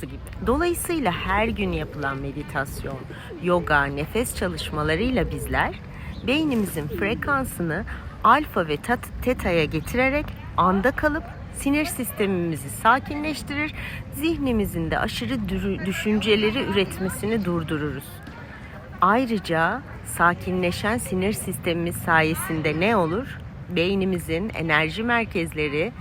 çalışması gibi. Dolayısıyla her gün yapılan meditasyon, yoga, nefes çalışmalarıyla bizler beynimizin frekansını alfa ve tat- teta'ya getirerek anda kalıp sinir sistemimizi sakinleştirir, zihnimizin de aşırı düşünceleri üretmesini durdururuz. Ayrıca sakinleşen sinir sistemimiz sayesinde ne olur? Beynimizin enerji merkezleri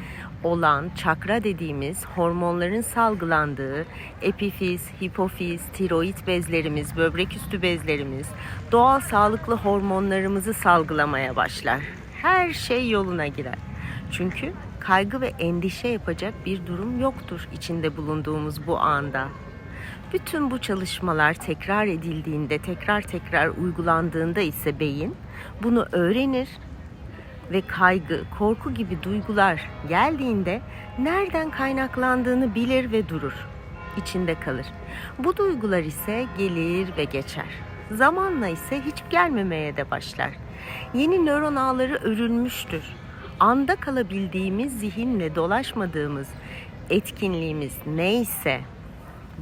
olan çakra dediğimiz hormonların salgılandığı epifiz, hipofiz, tiroid bezlerimiz, böbrek üstü bezlerimiz doğal sağlıklı hormonlarımızı salgılamaya başlar. Her şey yoluna girer. Çünkü kaygı ve endişe yapacak bir durum yoktur içinde bulunduğumuz bu anda. Bütün bu çalışmalar tekrar edildiğinde, tekrar tekrar uygulandığında ise beyin bunu öğrenir ve kaygı, korku gibi duygular geldiğinde nereden kaynaklandığını bilir ve durur. İçinde kalır. Bu duygular ise gelir ve geçer. Zamanla ise hiç gelmemeye de başlar. Yeni nöron ağları örülmüştür. Anda kalabildiğimiz zihinle dolaşmadığımız etkinliğimiz neyse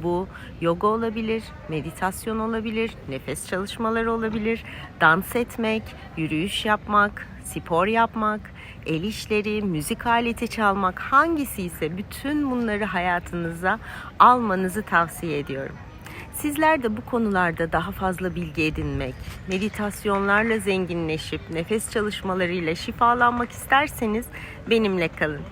bu yoga olabilir, meditasyon olabilir, nefes çalışmaları olabilir, dans etmek, yürüyüş yapmak, spor yapmak, el işleri, müzik aleti çalmak hangisi ise bütün bunları hayatınıza almanızı tavsiye ediyorum. Sizler de bu konularda daha fazla bilgi edinmek, meditasyonlarla zenginleşip nefes çalışmalarıyla şifalanmak isterseniz benimle kalın.